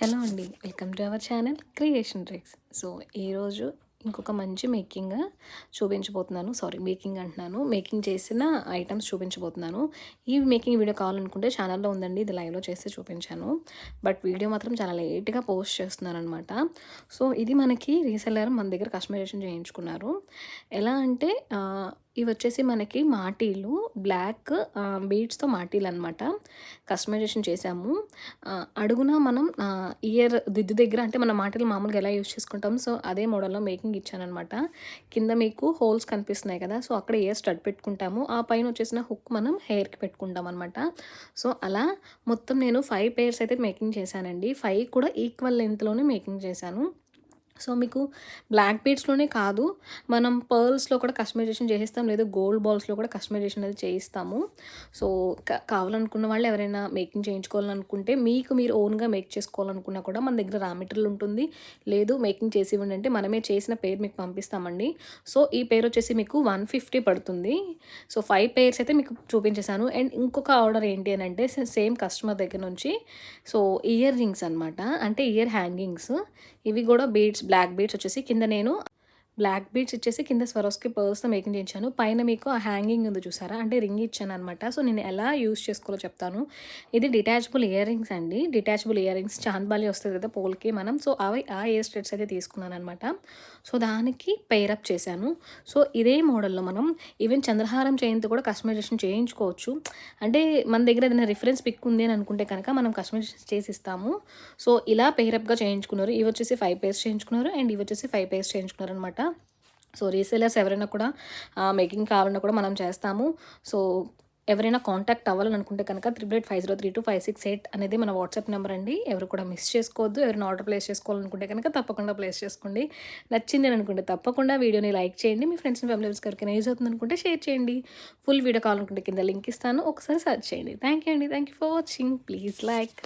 Hello అండి welcome to our channel creation tricks. So ఈరోజు ఇంకొక మంచి మేకింగ్ చూపించబోతున్నాను. సారీ మేకింగ్ అంటున్నాను. మేకింగ్ చేసిన ఐటమ్స్ చూపించబోతున్నాను. ఈ మేకింగ్ వీడియో కావాలనుకుంటే ఛానల్లో ఉందండి ఇది లైవ్లో చేస్తే చూపించాను. బట్ వీడియో మాత్రం చాలా లేట్గా పోస్ట్ చేస్తున్నాను అనమాట సో ఇది మనకి రీసెల్లర్ మన దగ్గర కస్టమైజేషన్ చేయించుకున్నారు. ఎలా అంటే ఇవి వచ్చేసి మనకి మాటీలు బ్లాక్ బీడ్స్తో మాటీలు అనమాట కస్టమైజేషన్ చేసాము అడుగున మనం ఇయర్ దిద్దు దగ్గర అంటే మన మాటలు మామూలుగా ఎలా యూజ్ చేసుకుంటాం సో అదే మోడల్లో మేకింగ్ ఇచ్చానమాట కింద మీకు హోల్స్ కనిపిస్తున్నాయి కదా సో అక్కడ ఇయర్ స్టడ్ పెట్టుకుంటాము. ఆ పైన వచ్చేసిన హుక్ మనం హెయిర్కి పెట్టుకుంటాం అనమాట సో అలా మొత్తం నేను ఫైవ్ పేర్స్ అయితే మేకింగ్ చేశానండి. ఫైవ్ కూడా ఈక్వల్ లెంత్లోనే మేకింగ్ చేశాను. సో మీకు బ్లాక్ బీడ్స్లోనే కాదు మనం పర్ల్స్లో కూడా కస్టమైజేషన్ చేయిస్తాం లేదా గోల్డ్ బాల్స్లో కూడా కస్టమైజేషన్ అనేది చేయిస్తాము. సో కావాలనుకున్న వాళ్ళు ఎవరైనా మేకింగ్ చేయించుకోవాలనుకుంటే మీకు మీరు ఓన్గా మేక్ చేసుకోవాలనుకున్నా కూడా మన దగ్గర రా మెటీరియల్ ఉంటుంది. లేదు మేకింగ్ చేసి ఇవ్వండి అంటే మనమే చేసిన పేరు మీకు పంపిస్తామండి. సో ఈ పేరు వచ్చేసి మీకు వన్ ఫిఫ్టీ పడుతుంది. సో ఫైవ్ పేర్స్ అయితే మీకు చూపించేశాను. అండ్ ఇంకొక ఆర్డర్ ఏంటి అని అంటే సేమ్ కస్టమర్ దగ్గర నుంచి సో ఇయర్ రింగ్స్ అనమాట అంటే ఇయర్ హ్యాంగింగ్స్ ఇవి కూడా బీడ్స్ బ్లాక్ బీడ్స్ వచ్చేసి కింద నేను బ్లాక్ బీడ్స్ ఇచ్చేసి కింద స్వరోస్కి పర్స్తో మేకింగ్ చేయించాను. పైన మీకు ఆ హ్యాంగింగ్ ఉంది చూసారా? అంటే రింగ్ ఇచ్చాను అనమాట సో నేను ఎలా యూస్ చేసుకోవాలో చెప్తాను. ఇది డిటాచబుల్ ఇయర్ రింగ్స్ అండి. డిటాచబుల్ ఇయర్ రింగ్స్ చాంద్బాలి వస్తుంది కదా పోల్కి మనం. సో అవి ఆ ఇయర్ స్టెట్స్ అయితే తీసుకున్నాను అనమాట సో దానికి పేరప్ చేశాను. సో ఇదే మోడల్లో మనం ఈవెన్ చంద్రహారం చేయంతో కూడా కస్టమైజేషన్ చేయించుకోవచ్చు. అంటే మన దగ్గర ఏదైనా రిఫరెన్స్ పిక్ ఉంది అని అనుకుంటే కనుక మనం కస్టమైజేషన్ చేసి ఇస్తాము. సో ఇలా పేరప్గా చేయించుకున్నారు. ఇవి వచ్చేసి ఫైవ్ పేర్స్ చేయించుకున్నారు. అండ్ ఇవి వచ్చేసి ఫైవ్ పేర్స్ చేయించుకున్నారు అనమాట సో రీసేలర్స్ ఎవరైనా కూడా మేకింగ్ కావాలన్నా కూడా మనం చేస్తాము. సో ఎవరైనా కాంటాక్ట్ అవ్వాలని అనుకుంటే కనుక triple eight five zero three two five six eight అనేది మన వాట్సాప్ నెంబర్ అండి. ఎవరు కూడా మిస్ చేసుకోవద్దు. ఎవరైనా ఆర్డర్ ప్లేస్ చేసుకోవాలనుకుంటే కనుక తప్పకుండా ప్లేస్ చేసుకోండి. నచ్చింది అని అనుకుంటే తప్పకుండా వీడియోని లైక్ చేయండి. మీ ఫ్రెండ్స్ ఫ్యామిలీ మెంబర్స్ ఎవరికైనా యూజ్ అవుతుంది అనుకుంటే షేర్ చేయండి. ఫుల్ వీడియో కావాలనుకుంటే కింద లింక్ ఇస్తాను. ఒకసారి సర్చ్ చేయండి. థ్యాంక్ యూ అండి. Thank you for watching please like